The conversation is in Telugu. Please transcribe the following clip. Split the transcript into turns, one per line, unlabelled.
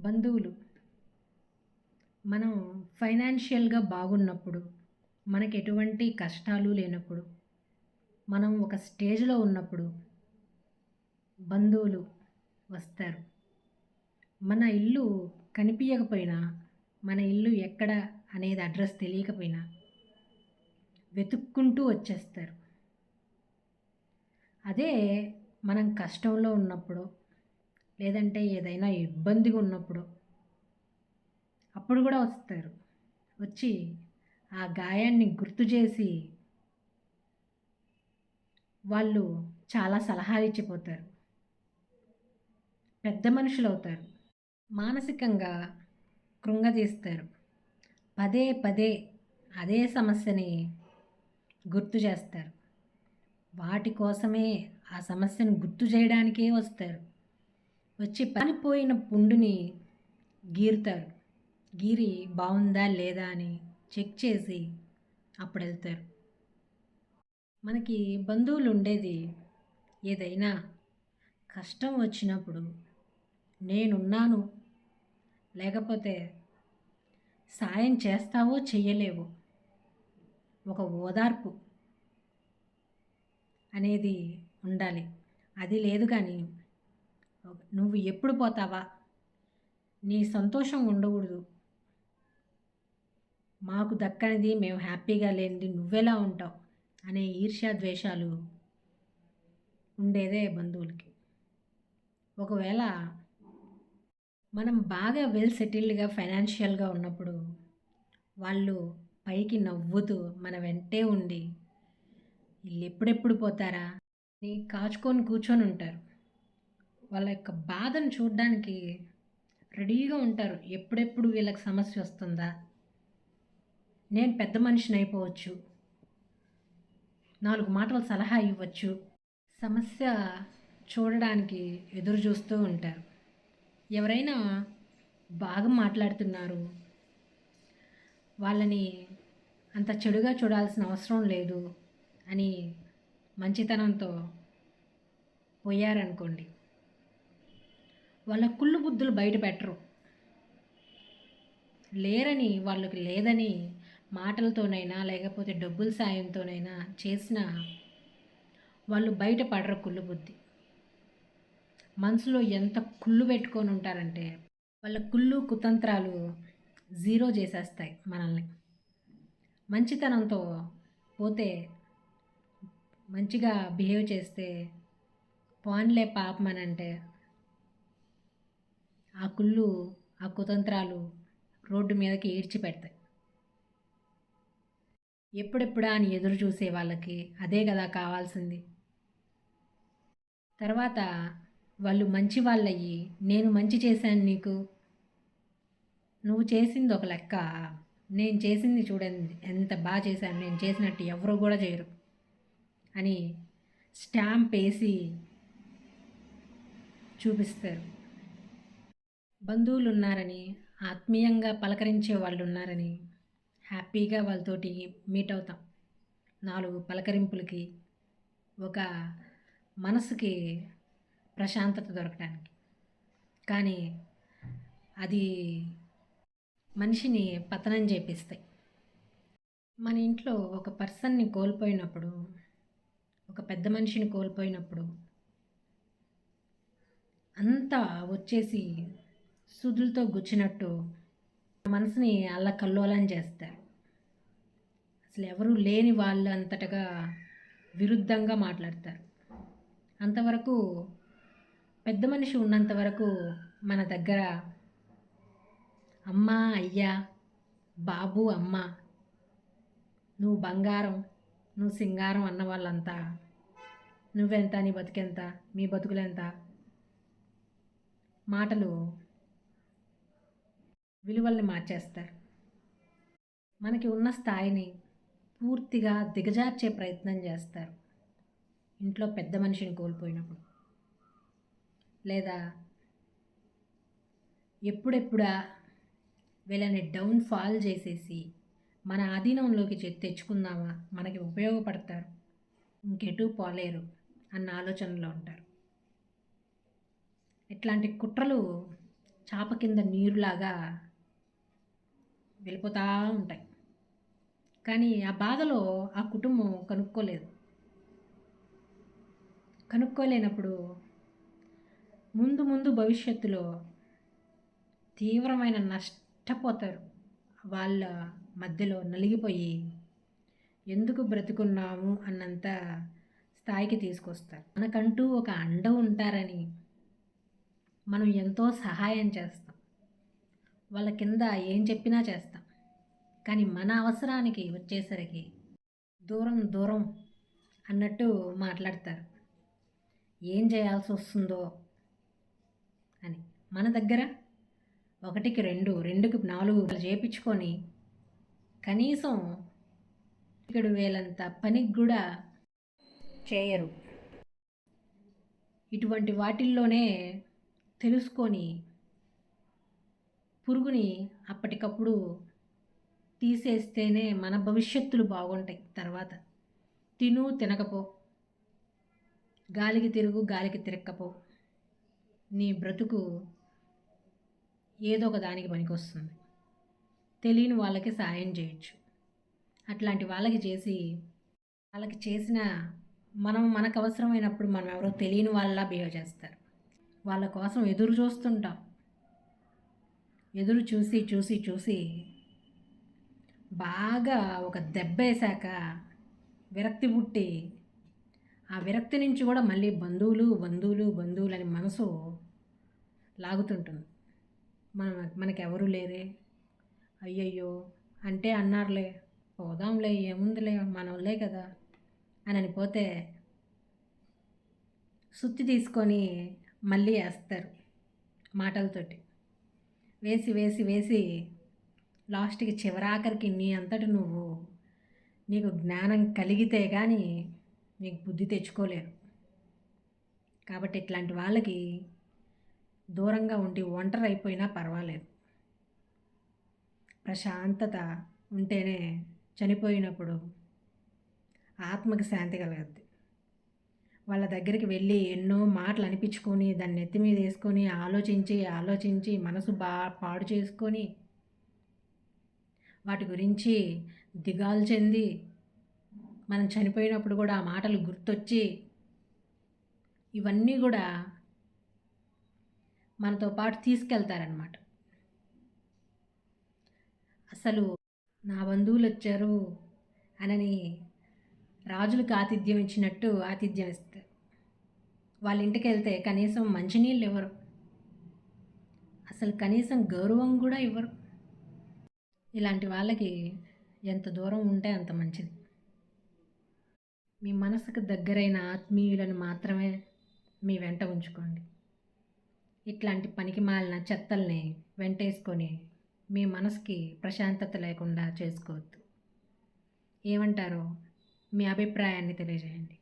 బంధువులు. మనం ఫైనాన్షియల్గా బాగున్నప్పుడు మనకు ఎటువంటి కష్టాలు లేనప్పుడు మనం ఒక స్టేజ్లో ఉన్నప్పుడు బంధువులు వస్తారు. మన ఇల్లు కనిపించకపోయినా మన ఇల్లు ఎక్కడ అనేది అడ్రస్ తెలియకపోయినా వెతుక్కుంటూ వచ్చేస్తారు. అదే మనం కష్టంలో ఉన్నప్పుడు లేదంటే ఏదైనా ఇబ్బందిగా ఉన్నప్పుడు అప్పుడు కూడా వస్తారు. వచ్చి ఆ గాయాన్ని గుర్తు చేసి వాళ్ళు చాలా సలహాలు ఇచ్చిపోతారు. పెద్ద మనుషులు అవుతారు. మానసికంగా కృంగదీస్తారు పదే పదే అదే సమస్యని గుర్తు చేస్తారు. వాటి కోసమే ఆ సమస్యను గుర్తు చేయడానికే వస్తారు. వచ్చి పనిపోయిన పుండుని గీరుతారు. గీరి బాగుందా లేదా అని చెక్ చేసి అప్పుడు వెళ్తారు మనకి బంధువులు ఉండేది ఏదైనా కష్టం వచ్చినప్పుడు నేనున్నాను లేకపోతే సాయం చేస్తావో చెయ్యలేవో ఒక ఓదార్పు అనేది ఉండాలి. అది లేదు కానీ నువ్వు ఎప్పుడు పోతావా? నీ సంతోషం ఉండకూడదు. మాకు దక్కనిది మేము హ్యాపీగా లేనిది నువ్వెలా ఉంటావు? అనే ఈర్ష్యా ద్వేషాలు ఉండేదే బంధువులకి. ఒకవేళ మనం బాగా వెల్ సెటిల్డ్గా ఫైనాన్షియల్గా ఉన్నప్పుడు వాళ్ళు పైకి నవ్వుతూ మన వెంటే ఉండి వీళ్ళు ఎప్పుడెప్పుడు పోతారా? నీ కాచుకొని కూర్చొని ఉంటారు వాళ్ళ యొక్క బాధను చూడడానికి రెడీగా ఉంటారు. ఎప్పుడెప్పుడు వీళ్ళకి సమస్య వస్తుందా? నేను పెద్ద మనిషిని అయిపోవచ్చు. నాలుగు మాటలు సలహా ఇవ్వచ్చు. సమస్య చూడడానికి ఎదురు చూస్తూ ఉంటారు. ఎవరైనా బాగా మాట్లాడుతున్నారు. వాళ్ళని అంత చెడుగా చూడాల్సిన అవసరం లేదు అని మంచితనంతో పోయారనుకోండి. వాళ్ళ కుళ్ళు బుద్ధులు బయట పెట్టరు. లేరని వాళ్ళకి లేదని మాటలతోనైనా లేకపోతే డబ్బుల సాయంతోనైనా చేసిన వాళ్ళు బయట పడరు కుళ్ళు బుద్ధి మనసులో ఎంత కుళ్ళు పెట్టుకొని ఉంటారంటే వాళ్ళ కుళ్ళు కుతంత్రాలు జీరో చేసేస్తాయి మనల్ని. మంచితనంతో పోతే మంచిగా బిహేవ్ చేస్తే పాన్లే పాపం అని అంటే ఆ కుళ్ళు ఆ కుతంత్రాలు రోడ్డు మీదకి ఈడ్చిపెడతాయి ఎప్పుడెప్పుడా అని ఎదురు చూసే వాళ్ళకి అదే కదా కావాల్సింది. తర్వాత వాళ్ళు మంచి వాళ్ళయ్యి నేను మంచి చేశాను నీకు. నువ్వు చేసింది ఒక లెక్క. నేను చేసింది చూడండి ఎంత బాగా చేశాను. నేను చేసినట్టు ఎవరు కూడా చేయరు. అని స్టాంప్ వేసి చూపిస్తారు. బంధువులు ఉన్నారని ఆత్మీయంగా పలకరించే వాళ్ళు ఉన్నారని హ్యాపీగా వాళ్ళతోటి మీట్ అవుతాం. నాలుగు పలకరింపులకి ఒక మనసుకి ప్రశాంతత దొరకడానికి కానీ అది మనిషిని పతనం చేపిస్తాయి. మన ఇంట్లో ఒక పర్సన్ని కోల్పోయినప్పుడు ఒక పెద్ద మనిషిని కోల్పోయినప్పుడు అంతా వచ్చేసి సుదులతో గుచ్చినట్టు మనసుని అల్లకల్లోలం చేస్తారు. అసలు ఎవరూ లేని వాళ్ళు అంతటగా విరుద్ధంగా మాట్లాడతారు. అంతవరకు పెద్ద మనిషి ఉన్నంత వరకు మన దగ్గర అమ్మ అయ్యా బాబు అమ్మ నువ్వు బంగారం నువ్వు సింగారం అన్న వాళ్ళంతా నువ్వెంత నీ బతుకెంత మీ బతుకులెంత? మాటలు విలువల్ని మార్చేస్తారు. మనకి ఉన్న స్థాయిని పూర్తిగా దిగజార్చే ప్రయత్నం చేస్తారు. ఇంట్లో పెద్ద మనిషిని కోల్పోయినప్పుడు. లేదా ఎప్పుడెప్పుడా వీళ్ళని డౌన్ ఫాల్ చేసేసి మన ఆధీనంలోకి తెచ్చుకుందామా? మనకి ఉపయోగపడతారు. ఇంకెటు పోలేరు అన్న ఆలోచనలో ఉంటారు. ఇట్లాంటి కుట్రలు చాప కింద నీరులాగా వెళ్ళిపోతూ ఉంటాయి. కానీ ఆ బాధలో ఆ కుటుంబం కనుక్కోలేదు. కనుక్కోలేనప్పుడు ముందు ముందు భవిష్యత్తులో తీవ్రమైన నష్టపోతారు. వాళ్ళ మధ్యలో నలిగిపోయి ఎందుకు బ్రతుకున్నాము అన్నంత స్థాయికి తీసుకొస్తారు. మనకంటూ ఒక అండ ఉంటారని మనం ఎంతో సహాయం చేస్తాం. వాళ్ళ కింద ఏం చెప్పినా చేస్తాం. కానీ మన అవసరానికి వచ్చేసరికి దూరం దూరం అన్నట్టు మాట్లాడతారు. ఏం చేయాల్సి వస్తుందో అని. మన దగ్గర ఒకటికి రెండు రెండుకి నాలుగు చేపించుకొని కనీసం ఇక్కడ వేలంత పనికి కూడా చేయరు. ఇటువంటి వాటిల్లోనే తెలుసుకొని పురుగుని అప్పటికప్పుడు తీసేస్తేనే మన భవిష్యత్తులు బాగుంటాయి. తర్వాత తిను తినకపో. గాలికి తిరుగు గాలికి తిరక్కపో. నీ బ్రతుకు ఏదో ఒక దానికి పనికొస్తుంది. తెలియని వాళ్ళకి సాయం చేయొచ్చు. అట్లాంటి వాళ్ళకి చేసి వాళ్ళకి చేసిన మనం మనకు అవసరమైనప్పుడు మనం ఎవరో తెలియని వాళ్ళ బిహేవ్ చేస్తారు. వాళ్ళ కోసం ఎదురు చూస్తుంటాం. ఎదురు చూసి చూసి చూసి బాగా ఒక దెబ్బ వేసాక విరక్తి పుట్టి ఆ విరక్తి నుంచి కూడా మళ్ళీ బంధువులు బంధువులు బంధువులు అని మనసు లాగుతుంటుంది. మన మనకెవరు లేరే? అయ్యయ్యో! అంటే అన్నారులే పోదాంలే ఏముందిలే మనోళ్ళే కదా అని అనిపోతే సుత్తి తీసుకొని మళ్ళీ వేస్తారు మాటలతోటి. వేసి వేసి వేసి లాస్ట్కి చివరాఖరికి నీ అంతటి నువ్వు నీకు జ్ఞానం కలిగితే కానీ నీకు బుద్ధి తెచ్చుకోలేరు. కాబట్టి ఇట్లాంటి వాళ్ళకి దూరంగా ఉండి ఒంటరి అయిపోయినా పర్వాలేదు. ప్రశాంతత ఉంటేనే చనిపోయినప్పుడు ఆత్మకి శాంతి కలగద్ది. వాళ్ళ దగ్గరికి వెళ్ళి ఎన్నో మాటలు అనిపించుకొని దాన్ని నెత్తి మీద వేసుకొని ఆలోచించి ఆలోచించి మనసు బా పాడు చేసుకొని వాటి గురించి దిగాలు చెంది మనం చనిపోయినప్పుడు కూడా ఆ మాటలు గుర్తొచ్చి ఇవన్నీ కూడా మనతో పాటు తీసుకెళ్తారనమాట అసలు నా బంధువులు వచ్చారు అనని రాజులకు ఆతిథ్యం ఇచ్చినట్టు ఆతిథ్యం ఇస్తారు వాళ్ళ ఇంటికి వెళ్తే కనీసం మంచినీళ్ళు ఇవ్వరు అసలు కనీసం గౌరవం కూడా ఇవ్వరు. ఇలాంటి వాళ్ళకి ఎంత దూరం ఉంటే అంత మంచిది. మీ మనసుకు దగ్గరైన ఆత్మీయులను మాత్రమే మీ వెంట ఉంచుకోండి. ఇట్లాంటి పనికి మాలిన చెత్తల్ని వెంటేసుకొని మీ మనసుకి ప్రశాంతత లేకుండా చేసుకోవద్దు. ఏమంటారో మీ అభిప్రాయాన్ని తెలియజేయండి.